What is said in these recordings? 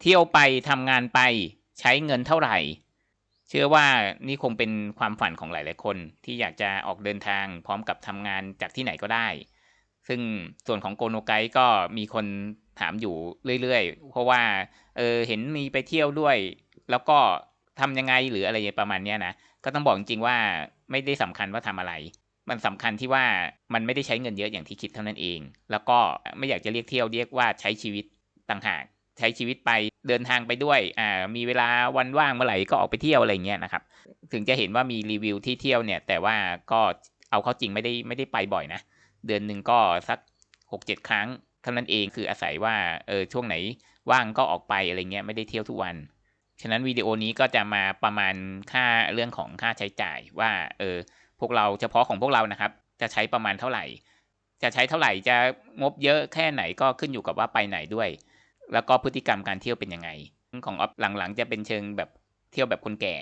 เที่ยวไปทำงานไปใช้เงินเท่าไหร่ เชื่อว่านี่คงเป็นความฝันของหลาย ๆ คนที่อยากจะออกเดินทางพร้อมกับทำงานจากที่ไหนก็ได้ ซึ่งส่วนของโกโนไกก็มีคนถามอยู่เรื่อย ๆ เพราะว่าเออเห็นมีไปเที่ยวด้วย แล้วก็ทำยังไงหรืออะไรประมาณนี้นะก็ต้องบอกจริง ๆ ว่าไม่ได้สำคัญว่าทำอะไรมันสำคัญที่ว่ามันไม่ได้ใช้เงินเยอะอย่างที่คิดเท่านั้นเอง แล้วก็ไม่อยากจะเรียกเที่ยวเรียกว่าใช้ชีวิตต่างหาก ใช้ชีวิตไปเดินทางไปด้วยอ่ามีเวลาวันว่างเมื่อไหร่ก็ออกไปเที่ยวอะไรเงี้ยนะครับ ถึงจะเห็นว่ามีรีวิวที่เที่ยวเนี่ย แต่ว่าก็เอาเข้าจริงไม่ได้ไม่ได้ไปบ่อยนะ เดือนหนึ่งก็สักหกเจ็ดครั้งเท่านั้นเองคืออาศัยว่าเออช่วงไหนว่างก็ออกไปอะไรเงี้ยไม่ได้เที่ยวทุกวัน ฉะนั้นวิดีโอนี้ก็จะมาประมาณค่าเรื่องของค่าใช้จ่ายว่าเออพวกเราเฉพาะของพวกเรานะครับ จะใช้ประมาณเท่าไหร่ จะใช้เท่าไหร่จะงบเยอะแค่ไหนก็ขึ้นอยู่กับว่าไปไหนด้วย แล้วก็พฤติกรรมการเที่ยวเป็นยังไง ของออฟหลังๆ จะเป็นเชิงแบบเที่ยวแบบคนแก่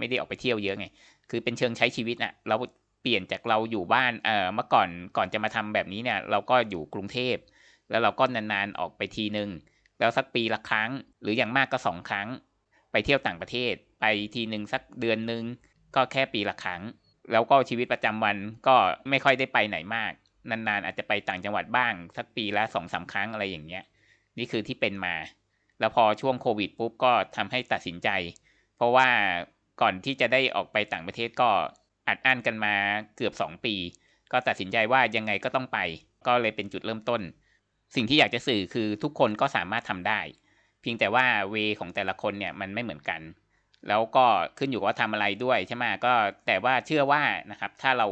ไม่ได้ออกไปเที่ยวเยอะไง คือเป็นเชิงใช้ชีวิตนะเราเปลี่ยนจากเราอยู่บ้านเออเมื่อก่อนก่อนจะมาทำแบบนี้เนี่ย เราก็อยู่กรุงเทพ แล้วเราก็นานๆออกไปทีนึงแล้วสักปีละครั้ง หรืออย่างมากก็สองครั้ง ไปเที่ยวต่างประเทศ ไปทีหนึ่งสักเดือนหนึ่งก็แค่ปีละครั้ง แล้วก็ชีวิตประจำวันก็ไม่ค่อยได้ไปไหนมาก นานๆอาจจะไปต่างจังหวัดบ้าง สักปีละสองสาครั้งอะไรอย่างเงี้ย นี่คือที่เป็นมา แล้วพอช่วงโควิดปุ๊บก็ทำให้ตัดสินใจ เพราะว่าก่อนที่จะได้ออกไปต่างประเทศก็อัดอั้นกันมาเกือบ 2 ปี ก็ตัดสินใจว่ายังไงก็ต้องไป ก็เลยเป็นจุดเริ่มต้น สิ่งที่อยากจะสื่อคือทุกคนก็สามารถทำได้ เพียงแต่ว่าเวของแต่ละคนเนี่ยมันไม่เหมือนกัน แล้วก็ขึ้นอยู่ว่าทำอะไรด้วยใช่ไหมก็แต่ว่าเชื่อว่านะครับถ้าเรา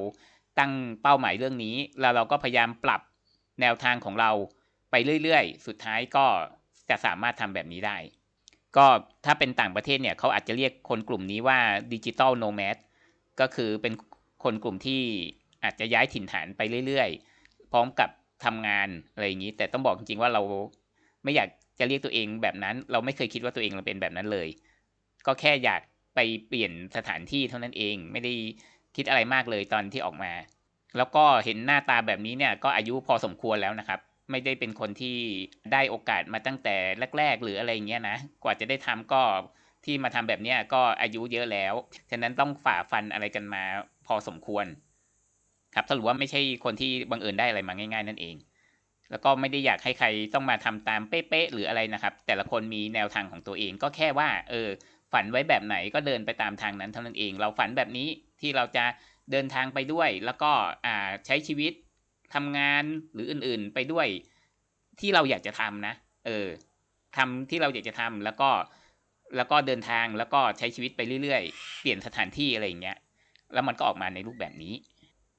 ตั้งเป้าหมายเรื่องนี้ แล้วเราก็พยายามปรับแนวทางของเรา ไปเรื่อยๆ สุดท้ายก็จะสามารถทำแบบนี้ได้ ก็ถ้าเป็นต่างประเทศเนี่ยเขาอาจจะเรียกคนกลุ่มนี้ว่าดิจิตอลโนแมดก็คือเป็นคนกลุ่มที่อาจจะย้ายถิ่นฐานไปเรื่อยๆ พร้อมกับทำงานอะไรอย่างนี้ แต่ต้องบอกจริงๆว่าเราไม่อยากจะเรียกตัวเองแบบนั้น เราไม่เคยคิดว่าตัวเองเราเป็นแบบนั้นเลย ก็แค่อยากไปเปลี่ยนสถานที่เท่านั้นเองไม่ได้คิดอะไรมากเลยตอนที่ออกมา แล้วก็เห็นหน้าตาแบบนี้เนี่ยก็อายุพอสมควรแล้วนะครับ ไม่ได้เป็นคนที่ได้โอกาสมาตั้งแต่แรก ๆ หรืออะไรเงี้ยนะ กว่าจะได้ทำก็ที่มาทำแบบเนี้ยก็อายุเยอะแล้ว ฉะนั้นต้องฝ่าฟันอะไรกันมาพอสมควร ครับสรุปว่าไม่ใช่คนที่บังเอิญได้อะไรมาง่ายๆ นั่นเอง แล้วก็ไม่ได้อยากให้ใครต้องมาทำตามเป๊ะๆหรืออะไรนะครับ แต่ละคนมีแนวทางของตัวเอง ก็แค่ว่า เออ ฝันไว้แบบไหนก็เดินไปตามทางนั้นเท่านั้นเอง เราฝันแบบนี้ที่เราจะเดินทางไปด้วย แล้วก็อ่าใช้ชีวิต ทำงานหรืออื่นๆไปด้วยที่เราอยากจะทำนะ เออทำที่เราอยากจะทำแล้วก็แล้วก็เดินทางแล้วก็ใช้ชีวิตไปเรื่อยๆ เปลี่ยนสถานที่อะไรอย่างเงี้ย แล้วมันก็ออกมาในรูปแบบนี้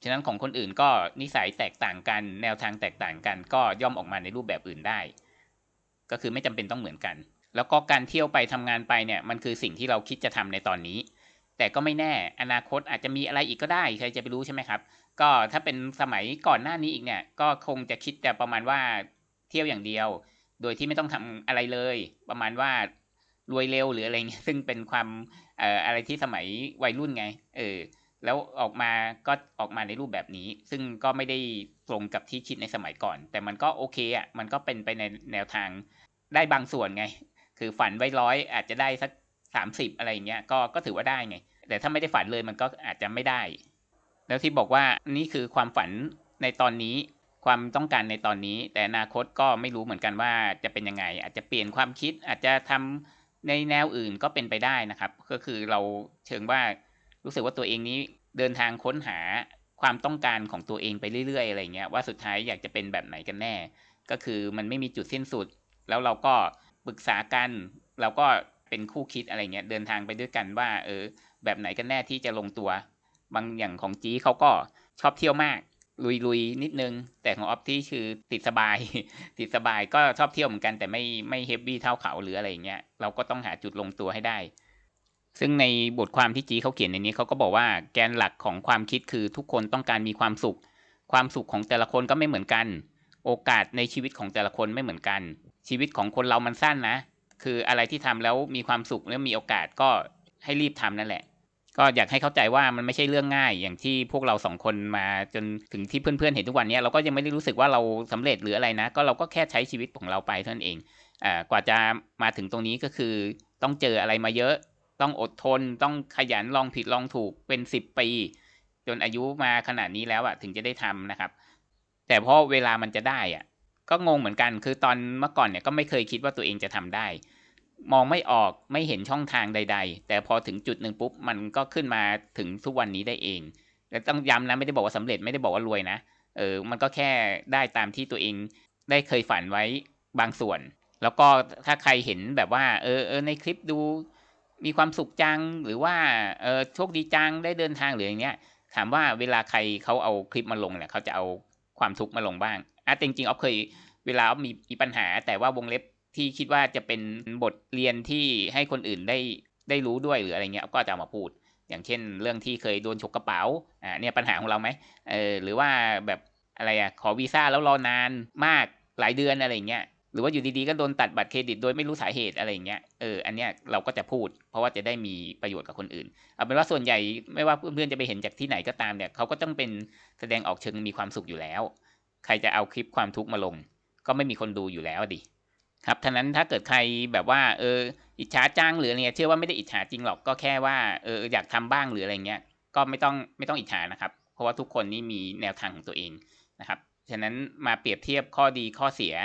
ฉะนั้นของคนอื่นก็นิสัยแตกต่างกัน แนวทางแตกต่างกันก็ย่อมออกมาในรูปแบบอื่นได้ ก็คือไม่จำเป็นต้องเหมือนกัน แล้วก็การเที่ยวไปทำงานไปเนี่ยมันคือสิ่งที่เราคิดจะทำในตอนนี้ แต่ก็ไม่แน่อนาคตอาจจะมีอะไรอีกก็ได้ใครจะไปรู้ใช่ไหมครับ ก็ถ้าเป็นสมัยก่อนหน้านี้อีกเนี่ย ก็คงจะคิดแต่ประมาณว่าเที่ยวอย่างเดียว โดยที่ไม่ต้องทำอะไรเลย ประมาณว่ารวยเร็วหรืออะไรเงี้ยซึ่งเป็นความเอ่ออะไรที่สมัยวัยรุ่นไง เออ แล้วออกมาก็ออกมาในรูปแบบนี้ ซึ่งก็ไม่ได้ตรงกับที่คิดในสมัยก่อน แต่มันก็โอเคอะมันก็เป็นไปในแนวทางได้บางส่วนไง คือฝันไว้ร้อยอาจจะได้สักสามสิบอะไรเงี้ยก็ก็ถือว่าได้ไง แต่ถ้าไม่ได้ฝันเลยมันก็อาจจะไม่ได้ แล้วที่บอกว่านี่คือความฝันในตอนนี้ความต้องการในตอนนี้ แต่อนาคตก็ไม่รู้เหมือนกันว่าจะเป็นยังไง อาจจะเปลี่ยนความคิดอาจจะทำในแนวอื่นก็เป็นไปได้นะครับ ก็คือเราเชิงว่ารู้สึกว่าตัวเองนี้เดินทางค้นหาความต้องการของตัวเองไปเรื่อยๆอะไรเงี้ยว่าสุดท้ายอยากจะเป็นแบบไหนกันแน่ ก็คือมันไม่มีจุดสิ้นสุด แล้วเราก็ปรึกษากัน เราก็เป็นคู่คิดอะไรเงี้ยเดินทางไปด้วยกันว่า เออ แบบไหนกันแน่ที่จะลงตัว บางอย่างของจีเขาก็ชอบเที่ยวมาก ลุยๆนิดนึง แต่ของออฟที่คือติดสบาย ติดสบายก็ชอบเที่ยวเหมือนกันแต่ไม่ไม่เฮฟวี่เท่าเขาหรืออะไรเงี้ยเราก็ต้องหาจุดลงตัวให้ได้ ซึ่งในบทความที่จีเขาเขียนในนี้เขาก็บอกว่าแกนหลักของความคิดคือทุกคนต้องการมีความสุข ความสุขของแต่ละคนก็ไม่เหมือนกัน โอกาสในชีวิตของแต่ละคนไม่เหมือนกัน ชีวิตของคนเรามันสั้นนะ คืออะไรที่ทำแล้วมีความสุขแล้วมีโอกาสก็ให้รีบทำนั่นแหละ ก็อยากให้เข้าใจว่ามันไม่ใช่เรื่องง่ายอย่างที่พวกเราสองคนมาจนถึงที่เพื่อนๆเห็นทุกวันนี้เราก็ยังไม่ได้รู้สึกว่าเราสำเร็จหรืออะไรนะ ก็เราก็แค่ใช้ชีวิตของเราไปเท่านั้นเองอ่ากว่าจะมาถึงตรงนี้ก็คือต้องเจออะไรมาเยอะ ต้องอดทน ต้องขยันลองผิดลองถูกเป็นสิบปี จนอายุมาขนาดนี้แล้วอะถึงจะได้ทำนะครับ แต่พอเวลามันจะได้อะก็งงเหมือนกันคือตอนเมื่อก่อนเนี่ยก็ไม่เคยคิดว่าตัวเองจะทำได้ มองไม่ออกไม่เห็นช่องทางใด ๆ แต่พอถึงจุดหนึ่งปุ๊บมันก็ขึ้นมาถึงทุกวันนี้ได้เองแต่ต้องย้ำนะไม่ได้บอกว่าสำเร็จไม่ได้บอกว่ารวยนะเออมันก็แค่ได้ตามที่ตัวเองได้เคยฝันไว้บางส่วน แล้วก็ถ้าใครเห็นแบบว่า เออเออในคลิปดูมีความสุขจังหรือว่าเออโชคดีจังได้เดินทางหรืออย่างเงี้ย ถามว่าเวลาใครเขาเอาคลิปมาลงเนี่ยเขาจะเอาความทุกข์มาลงบ้างอะจริงๆออฟเคยเวลาออฟมีมีปัญหาแต่ว่าวงเล็บ ที่คิดว่าจะเป็นบทเรียนที่ให้คนอื่นได้ได้รู้ด้วยหรืออะไรเงี้ยก็จะามาพูด อย่างเช่น เรื่องที่เคยโดนฉกกระเป๋าอ่าเนี่ยปัญหาของเราไหมเออหรือว่าแบบอะไรอะขอวีซ่าแล้วรอนานมากหลายเดือนอะไรเงี้ยหรือว่าอยู่ดีๆก็โดนตัดบัตรเครดิตโดยไม่รู้สาเหตุอะไรเงี้ย เออ อันเนี้ยเราก็จะพูด เพราะว่าจะได้มีประโยชน์กับคนอื่น เอาเป็นว่าส่วนใหญ่ไม่ว่าเพื่อนๆจะไปเห็นจากที่ไหนก็ตามเนี่ยเขาก็ต้องเป็นแสดงออกเชิงมีความสุขอยู่แล้ว ใครจะเอาคลิปความทุกข์มาลง ก็ไม่มีคนดูอยู่แล้วดิ ครับท่านั้นถ้าเกิดใครแบบว่า เออ อิจฉาจังหรืออะไรเงี้ยเชื่อว่าไม่ได้อิจฉาจริงหรอกก็แค่ว่าเอออยากทำบ้างหรืออะไรเงี้ย ก็ไม่ต้องไม่ต้องอิจฉานะครับ เพราะว่าทุกคนนี่มีแนวทางของตัวเองนะครับฉะนั้นมาเปรียบเทียบข้อดีข้อเสีย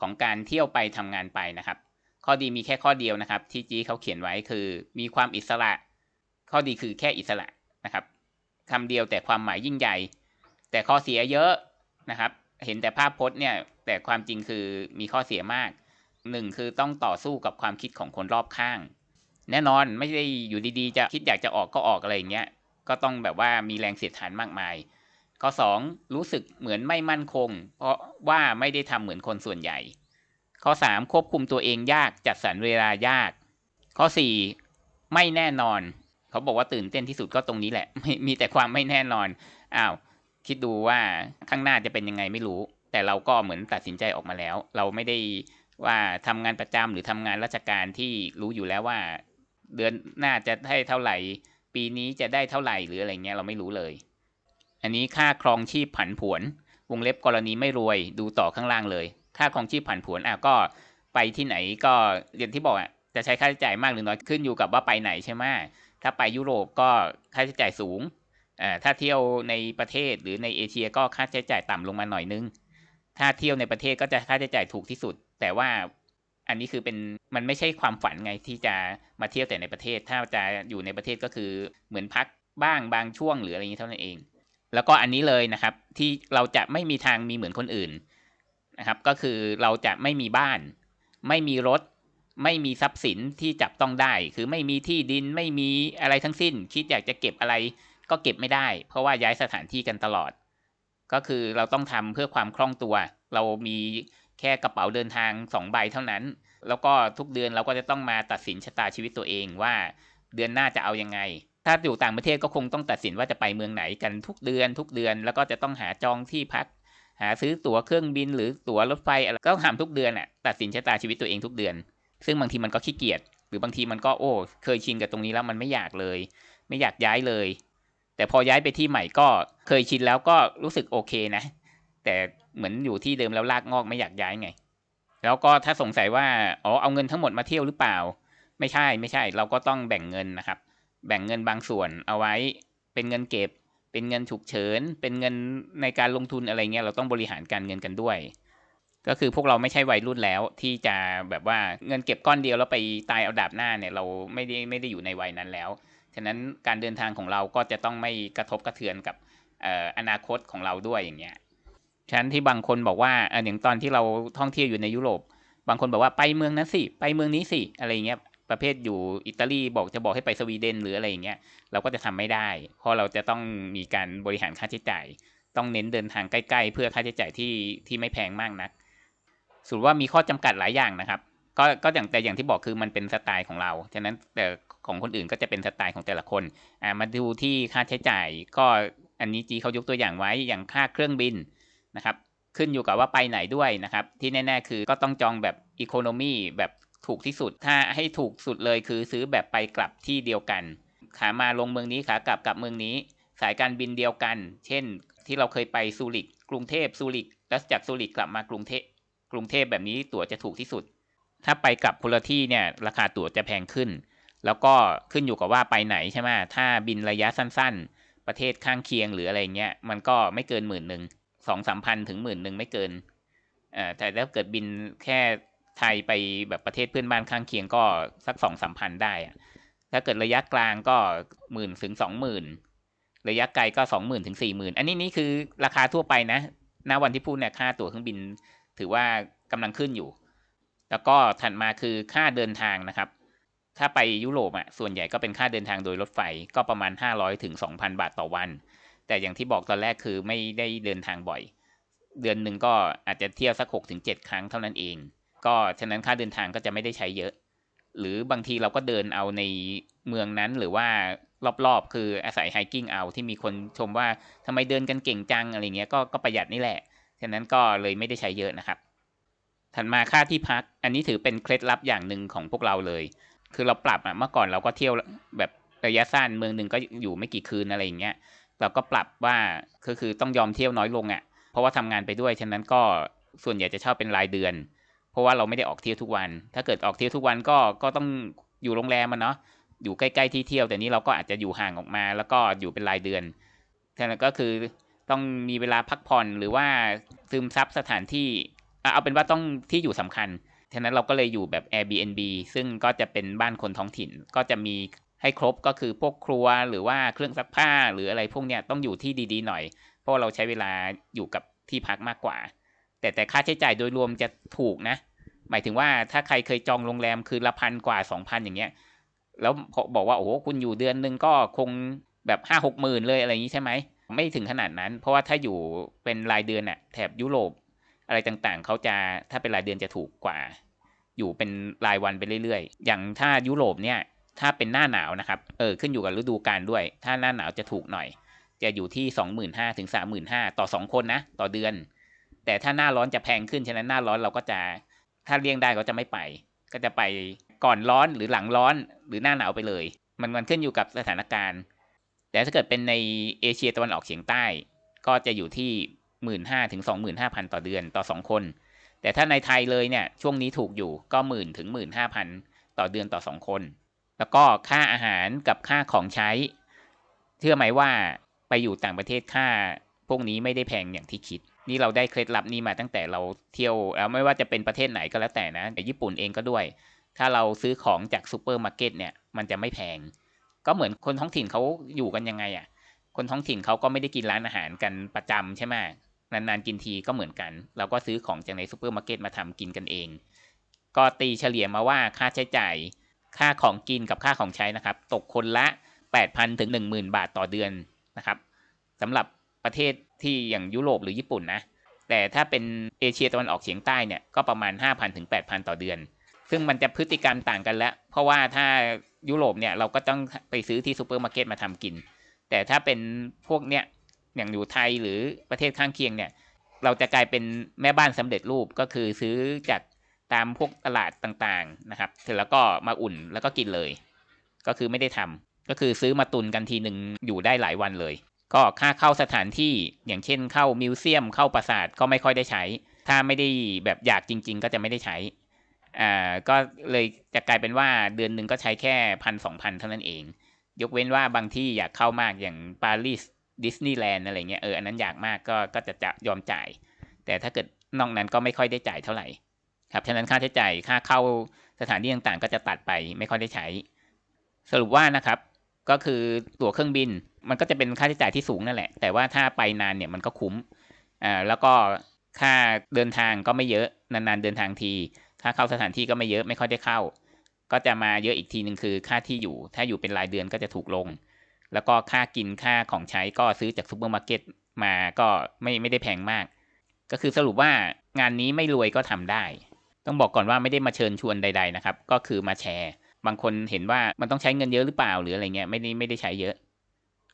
ของการเที่ยวไปทำงานไปนะครับ ข้อดีมีแค่ข้อเดียวนะครับ ที่จีเขาเขียนไว้คือมีความอิสระ ข้อดีคือแค่อิสระนะครับคำเดียวแต่ความหมายยิ่งใหญ่ แต่ข้อเสียเยอะนะครับ เห็นแต่ภาพพจน์เนี่ยแต่ความจริงคือมีข้อเสียมาก หนึ่งคือต้องต่อสู้กับความคิดของคนรอบข้าง แน่นอนไม่ได้อยู่ดีๆ จะคิดอยากจะออกก็ออกอะไรอย่างเงี้ยก็ต้องแบบว่ามีแรงเสียดทานมากมาย ข้อ 2 รู้สึกเหมือนไม่มั่นคง เพราะว่าไม่ได้ทำเหมือนคนส่วนใหญ่ ข้อ 3 ควบคุมตัวเองยากจัดสรรเวลายาก ข้อ 4 ไม่แน่นอน เขาบอกว่าตื่นเต้นที่สุดก็ตรงนี้แหละมมีแต่ความไม่แน่นอนอ้าวคิดดูว่าข้างหน้าจะเป็นยังไงไม่รู้ แต่เราก็เหมือนตัดสินใจออกมาแล้ว เราไม่ได้ ว่าทำงานประจำหรือทำงานราชการที่รู้อยู่แล้วว่า เดือนหน้าจะได้เท่าไหร่ ปีนี้จะได้เท่าไหร่หรืออะไรเงี้ยเราไม่รู้เลย อันนี้ค่าครองชีพผันผวน วงเล็บกรณีไม่รวยดูต่อข้างล่างเลย ค่าครองชีพผันผวนอะก็ไปที่ไหนก็อย่างที่บอกอะจะใช้ค่าใช้จ่ายมากหรือน้อยขึ้นอยู่กับว่าไปไหนใช่ไหมถ้าไปยุโรปก็ค่าใช้จ่ายสูงอ่าถ้าเที่ยวในประเทศหรือในเอเชียก็ค่าใช้จ่ายต่ำลงมาหน่อยนึง ถ้าเที่ยวในประเทศก็จะค่าใช้จ่ายถูกที่สุด แต่ว่าอันนี้คือเป็นมันไม่ใช่ความฝันไงที่จะมาเที่ยวแต่ในประเทศ ถ้าจะอยู่ในประเทศก็คือเหมือนพักบ้างบางช่วงหรืออะไรอย่างนี้เท่านั้นเอง แล้วก็อันนี้เลยนะครับ ที่เราจะไม่มีทางมีเหมือนคนอื่นนะครับ ก็คือเราจะไม่มีบ้าน ไม่มีรถ ไม่มีทรัพย์สินที่จับต้องได้ คือไม่มีที่ดินไม่มีอะไรทั้งสิ้น คิดอยากจะเก็บอะไรก็เก็บไม่ได้ เพราะว่าย้ายสถานที่กันตลอด ก็คือเราต้องทำเพื่อความคล่องตัว เรามีแค่กระเป๋าเดินทางสองใบเท่านั้น แล้วก็ทุกเดือนเราก็จะต้องมาตัดสินชะตาชีวิตตัวเองว่า เดือนหน้าจะเอายังไง ถ้าอยู่ต่างประเทศก็คงต้องตัดสินว่าจะไปเมืองไหนกันทุกเดือน ทุกเดือนแล้วก็จะต้องหาจองที่พัก หาซื้อตั๋วเครื่องบินหรือตั๋วรถไฟอะไรก็ทำทุกเดือนอะตัดสินชะตาชีวิตตัวเองทุกเดือน ซึ่งบางทีมันก็ขี้เกียจหรือบางทีมันก็โอ้ เคยชินกับตรงนี้แล้วมันไม่อยากเลย ไม่อยากย้ายเลย แต่พอย้ายไปที่ใหม่ก็เคยชินแล้วก็รู้สึกโอเคนะ แต่เหมือนอยู่ที่เดิมแล้วลากงอกไม่อยากย้ายไง แล้วก็ถ้าสงสัยว่าอ๋อเอาเงินทั้งหมดมาเที่ยวหรือเปล่า ไม่ใช่ไม่ใช่ เราก็ต้องแบ่งเงินนะครับ แบ่งเงินบางส่วนเอาไว้เป็นเงินเก็บ เป็นเงินฉุกเฉิน เป็นเงินในการลงทุนอะไรเงี้ยเราต้องบริหารการเงินกันด้วย ก็คือพวกเราไม่ใช่วัยรุ่นแล้วที่จะแบบว่าเงินเก็บก้อนเดียวแล้วไปตายเอาดาบหน้าเนี่ยเราไม่ได้ไม่ได้อยู่ในวัยนั้นแล้ว ฉะนั้นการเดินทางของเราก็จะต้องไม่กระทบกระเทือนกับอนาคตของเราด้วยอย่างเงี้ยฉะนั้นที่บางคนบอกว่าอย่างตอนที่เราท่องเที่ยวอยู่ในยุโรป บางคนบอกว่าไปเมืองนั้นสิ ไปเมืองนี้สิ อะไรเงี้ย ประเภทอยู่อิตาลีบอกจะบอกให้ไปสวีเดนหรืออะไรอย่างเงี้ย เราก็จะทำไม่ได้ เพราะเราจะต้องมีการบริหารค่าใช้จ่าย ต้องเน้นเดินทางใกล้ ๆ เพื่อค่าใช้จ่ายที่ที่ไม่แพงมากนักสุดว่ามีข้อจำกัดหลายอย่างนะครับ ก็ก็อย่างแต่อย่างที่บอกคือมันเป็นสไตล์ของเรา ฉะนั้นแต่ ของคนอื่นก็จะเป็นสไตล์ของแต่ละคนอ่ามาดูที่ค่าใช้จ่าย ก็อันนี้จีเขายกตัวอย่างไว้อย่างค่าเครื่องบินนะครับขึ้นอยู่กับว่าไปไหนด้วยนะครับ ที่แน่ ๆ คือก็ต้องจองแบบอีโคโนมีแบบถูกที่สุด ถ้าให้ถูกสุดเลยคือซื้อแบบไปกลับที่เดียวกัน ขามาลงเมืองนี้ขากลับกลับเมืองนี้ สายการบินเดียวกัน เช่น ที่เราเคยไปซูริกกรุงเทพซูริกแล้วจากซูริกกลับมากรุงเทพกรุงเทพแบบนี้ตั๋วจะถูกที่สุด ถ้าไปกลับคนละที่เนี่ยราคาตั๋วจะแพงขึ้น แล้วก็ขึ้นอยู่กับว่าไปไหนใช่ไหมถ้าบินระยะสั้น ๆ ประเทศข้างเคียงหรืออะไรเงี้ย มันก็ไม่เกินหมื่นหนึ่งสองสามพันถึงหมื่นหนึ่งไม่เกินอ่าแต่ถ้าเกิดบินแค่ไทยไปแบบประเทศเพื่อนบ้านข้างเคียงก็สักสองสามพันได้อะถ้าเกิดระยะกลางก็หมื่นถึงสองหมื่นระยะไกลก็สองหมื่นถึงสี่หมื่นอันนี้นี่คือราคาทั่วไปนะณวันที่พูดเนี่ยค่าตั๋วเครื่องบินถือว่ากำลังขึ้นอยู่ แล้วก็ถัดมาคือค่าเดินทางนะครับ ถ้าไปยุโรปอะส่วนใหญ่ก็เป็นค่าเดินทางโดยรถไฟก็ประมาณห้าร้อยถึงสองพันบาทต่อวัน แต่อย่างที่บอกตอนแรกคือไม่ได้เดินทางบ่อย เดือนหนึ่งก็อาจจะเที่ยวสักหกถึงเจ็ดครั้งเท่านั้นเอง ก็ฉะนั้นค่าเดินทางก็จะไม่ได้ใช้เยอะ หรือบางทีเราก็เดินเอาในเมืองนั้นหรือว่ารอบๆ คืออาศัยไฮกิ้งเอาที่มีคนชมว่าทำไมเดินกันเก่งจังอะไรเงี้ยก็ก็ประหยัดนี่แหละ ฉะนั้นก็เลยไม่ได้ใช้เยอะนะครับ ถัดมาค่าที่พัก อันนี้ถือเป็นเคล็ดลับอย่างหนึ่งของพวกเราเลย คือเราปรับอะเมื่อก่อนเราก็เที่ยวแบบระยะสั้นเมืองหนึ่งก็อยู่ไม่กี่คืนอะไรอย่างเงี้ยเราก็ปรับว่าก็คือต้องยอมเที่ยวน้อยลงอะ เพราะว่าทำงานไปด้วยฉะนั้นก็ส่วนใหญ่จะชอบเป็นรายเดือน เพราะว่าเราไม่ได้ออกเที่ยวทุกวัน ถ้าเกิดออกเที่ยวทุกวันก็ก็ต้องอยู่โรงแรมมันเนาะอยู่ใกล้ๆที่เที่ยวแต่นี้เราก็อาจจะอยู่ห่างออกมา แล้วก็อยู่เป็นรายเดือนฉะนั้นก็คือต้องมีเวลาพักผ่อนหรือว่าซึมซับสถานที่เอาเป็นว่าต้องที่อยู่สำคัญ ฉะนั้นเราก็เลยอยู่แบบ Airbnb ซึ่งก็จะเป็นบ้านคนท้องถิ่น ก็จะมีให้ครบก็คือพวกครัวหรือว่าเครื่องซักผ้าหรืออะไรพวกเนี้ยต้องอยู่ที่ดีๆหน่อย เพราะเราใช้เวลาอยู่กับที่พักมากกว่า แต่แต่ค่าใช้จ่ายโดยรวมจะถูกนะ หมายถึงว่าถ้าใครเคยจองโรงแรมคือละพันกว่าสองพันอย่างเงี้ย แล้วบอกว่าโอ้โหคุณอยู่เดือนหนึ่งก็คงแบบห้าหกหมื่นเลยอะไรอย่างนี้ใช่ไหมไม่ถึงขนาดนั้น เพราะว่าถ้าอยู่เป็นรายเดือนอะแถบยุโรปอะไรต่างๆ เขาจะถ้าเป็นรายเดือนจะถูกกว่า อยู่เป็นรายวันไปเรื่อยๆ อย่างถ้ายุโรปเนี่ยถ้าเป็นหน้าหนาวนะครับ เออขึ้นอยู่กับฤดูกาลด้วย ถ้าหน้าหนาวจะถูกหน่อย จะอยู่ที่สองหมื่นห้าถึงสามหมื่นห้าต่อสองคนนะ ต่อเดือน แต่ถ้าหน้าร้อนจะแพงขึ้น ฉะนั้นหน้าร้อนเราก็จะ ถ้าเลี่ยงได้ก็จะไม่ไป ก็จะไปก่อนร้อนหรือหลังร้อนหรือหน้าหนาวไปเลย มันมันขึ้นอยู่กับสถานการณ์ แต่ถ้าเกิดเป็นในเอเชียตะวันออกเฉียงใต้ ก็จะอยู่ที่หมื่นห้าถึงสองหมื่นห้าพันต่อเดือนต่อสองคน แต่ถ้าในไทยเลยเนี่ยช่วงนี้ถูกอยู่ก็หมื่นถึงหมื่นห้าพันต่อเดือนต่อสองคน แล้วก็ค่าอาหารกับค่าของใช้ เชื่อไหมว่าไปอยู่ต่างประเทศค่า พวกนี้ไม่ได้แพงอย่างที่คิด นี่เราได้เคล็ดลับนี้มาตั้งแต่เราเที่ยวแล้วไม่ว่าจะเป็นประเทศไหนก็แล้วแต่นะแต่ญี่ปุ่นเองก็ด้วย ถ้าเราซื้อของจากซูเปอร์มาร์เก็ตเนี่ยมันจะไม่แพง ก็เหมือนคนท้องถิ่นเขาอยู่กันยังไงอะ่ะคนท้องถิ่นเขาก็ไม่ได้กินร้านอาหารกันประจำใช่ไหม นานๆกินทีก็เหมือนกัน เราก็ซื้อของจากในซูเปอร์มาร์เก็ตมาทำกินกันเอง ก็ตีเฉลี่ยมาว่าค่าใช้จ่าย ค่าของกินกับค่าของใช้นะครับ ตกคนละ 8,000 ถึง 10,000 บาทต่อเดือนนะครับสำหรับประเทศที่อย่างยุโรปหรือญี่ปุ่นนะ แต่ถ้าเป็นเอเชียตะวันออกเฉียงใต้เนี่ยก็ประมาณ 5,000 ถึง 8,000 ต่อเดือน ซึ่งมันจะพฤติกรรมต่างกันแล้ว เพราะว่าถ้ายุโรปเนี่ยเราก็ต้องไปซื้อที่ซูเปอร์มาร์เก็ตมาทำกิน แต่ถ้าเป็นพวกเนี้ย อย่างอยู่ไทยหรือประเทศข้างเคียงเนี่ย เราจะกลายเป็นแม่บ้านสำเร็จรูปก็คือซื้อจากตามพวกตลาดต่างๆนะครับ เสร็จแล้วก็มาอุ่นแล้วก็กินเลย ก็คือไม่ได้ทำก็คือซื้อมาตุนกันทีหนึ่งอยู่ได้หลายวันเลย ก็ค่าเข้าสถานที่อย่างเช่นเข้ามิวเซียมเข้าปราสาทก็ไม่ค่อยได้ใช้ ถ้าไม่ได้แบบอยากจริง ๆ ก็จะไม่ได้ใช้อ่าก็เลยจะกลายเป็นว่าเดือนหนึ่งก็ใช้แค่พันสองพันเท่านั้นเอง ยกเว้นว่าบางที่อยากเข้ามากอย่างปารีส ดิสนีย์แลนด์อะไรเงี้ยเอออันนั้นอยากมากก็ก็จะจะยอมจ่าย แต่ถ้าเกิดนอกนั้นก็ไม่ค่อยได้จ่ายเท่าไหร่ครับฉะนั้นค่าใช้จ่ายค่าเข้าสถานที่ต่างๆ ก็จะตัดไปไม่ค่อยได้ใช้ สรุปว่านะครับก็คือตั๋วเครื่องบินมันก็จะเป็นค่าใช้จ่ายที่สูงนั่นแหละ แต่ว่าถ้าไปนานเนี่ยมันก็คุ้มอ่าแล้วก็ค่าเดินทางก็ไม่เยอะนานๆเดินทางที ค่าเข้าสถานที่ก็ไม่เยอะไม่ค่อยได้เข้า ก็จะมาเยอะอีกทีหนึ่งคือค่าที่อยู่ ถ้าอยู่เป็นรายเดือนก็จะถูกลง แล้วก็ค่ากินค่าของใช้ก็ซื้อจากซูเปอร์มาร์เก็ตมาก็ไม่ไม่ได้แพงมาก ก็คือสรุปว่างานนี้ไม่รวยก็ทำได้ ต้องบอกก่อนว่าไม่ได้มาเชิญชวนใด ๆนะครับ ก็คือมาแชร์ บางคนเห็นว่ามันต้องใช้เงินเยอะหรือเปล่าหรืออะไรเงี้ยไม่ได้ไม่ได้ใช้เยอะ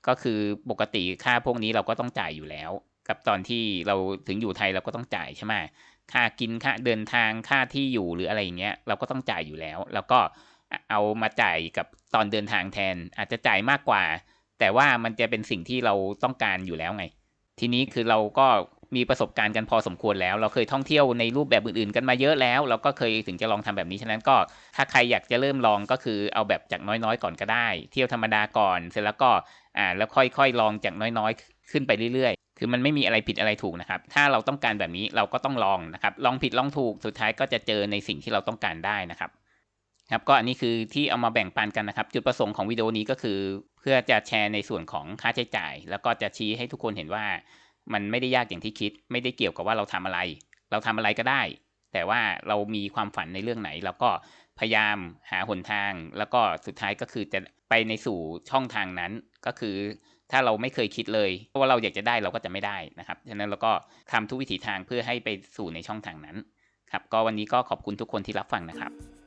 ก็คือปกติค่าพวกนี้เราก็ต้องจ่ายอยู่แล้ว กับตอนที่เราถึงอยู่ไทยเราก็ต้องจ่ายใช่ไหมค่ากินค่าเดินทางค่าที่อยู่หรืออะไรเงี้ยเราก็ต้องจ่ายอยู่แล้ว แล้วก็ เอามาจ่ายกับตอนเดินทางแทน อาจจะจ่ายมากกว่า แต่ว่ามันจะเป็นสิ่งที่เราต้องการอยู่แล้วไง ทีนี้คือเราก็มีประสบการณ์กันพอสมควรแล้ว เราเคยท่องเที่ยวในรูปแบบอื่นๆ กันมาเยอะแล้ว เราก็เคยถึงจะลองทำแบบนี้ฉะนั้นก็ถ้าใครอยากจะเริ่มลองก็คือเอาแบบจากน้อยๆ ก่อนก็ได้ เที่ยวธรรมดาก่อน เสร็จแล้วก็อ่าแล้วค่อยๆลองจากน้อยๆ ขึ้นไปเรื่อยๆ คือมันไม่มีอะไรผิดอะไรถูกนะครับ ถ้าเราต้องการแบบนี้เราก็ต้องลองนะครับ ลองผิดลองถูกสุดท้ายก็จะเจอในสิ่งที่เราต้องการได้นะครับ ครับก็อันนี้คือที่เอามาแบ่งปันกันนะครับ จุดประสงค์ของวิดีโอนี้ก็คือ เพื่อจะแชร์ในส่วนของค่าใช้จ่าย แล้วก็จะชี้ให้ทุกคนเห็นว่า มันไม่ได้ยากอย่างที่คิด ไม่ได้เกี่ยวกับว่าเราทำอะไร เราทำอะไรก็ได้ แต่ว่าเรามีความฝันในเรื่องไหนเราก็พยายามหาหนทาง แล้วก็สุดท้ายก็คือจะไปในสู่ช่องทางนั้นก็คือถ้าเราไม่เคยคิดเลยว่าเราอยากจะได้เราก็จะไม่ได้นะครับฉะนั้นเราก็ทำทุกวิถีทางเพื่อให้ไปสู่ในช่องทางนั้นครับก็วันนี้ก็ขอบคุณทุกคนที่รับฟังนะครับ